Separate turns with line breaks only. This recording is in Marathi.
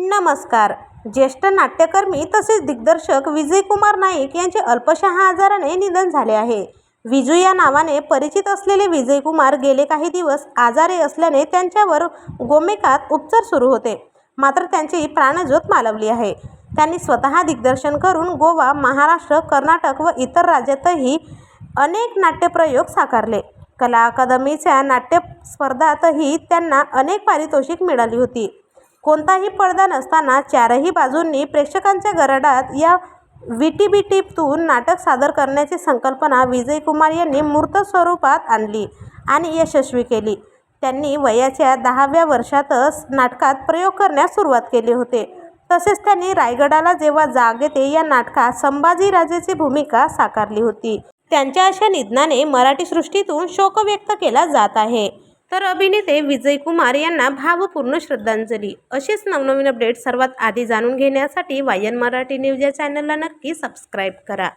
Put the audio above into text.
नमस्कार. ज्येष्ठ नाट्यकर्मी तसेच दिग्दर्शक विजयकुमार नाईक यांचे अल्पशा आजाराने निधन झाले आहे. विजू या नावाने परिचित असलेले विजयकुमार गेले काही दिवस आजारी असल्याने त्यांच्यावर गोमेकात उपचार सुरू होते. मात्र त्यांची प्राणज्योत मालवली आहे. त्यांनी स्वतः दिग्दर्शन करून गोवा महाराष्ट्र कर्नाटक व इतर राज्यातही अनेक नाट्यप्रयोग साकारले. कला अकादमीच्या नाट्य स्पर्धातही त्यांना अनेक पारितोषिक मिळाली होती. कोणताही पडदा नसताना चारही बाजूंनी प्रेक्षकांच्या गरडात या विटीबिटीतून नाटक सादर करण्याची संकल्पना विजयकुमार यांनी मूर्त स्वरूपात आणली आणि यशस्वी केली. त्यांनी वयाच्या दहाव्या वर्षातच नाटकात प्रयोग करण्यास सुरुवात केली होते. तसेच त्यांनी रायगडाला जेव्हा जाग येते या नाटकात संभाजीराजेची भूमिका साकारली होती. त्यांच्या अशा निधनाने मराठी सृष्टीतून शोक व्यक्त केला जात आहे. तर अभिनेते विजय कुमार यांना भावपूर्ण श्रद्धांजली. अशीच नवनवीन अपडेट सर्वात आधी जाणून घेण्यासाठी वायन मराठी न्यूज या चॅनलला नक्की सबस्क्राईब करा.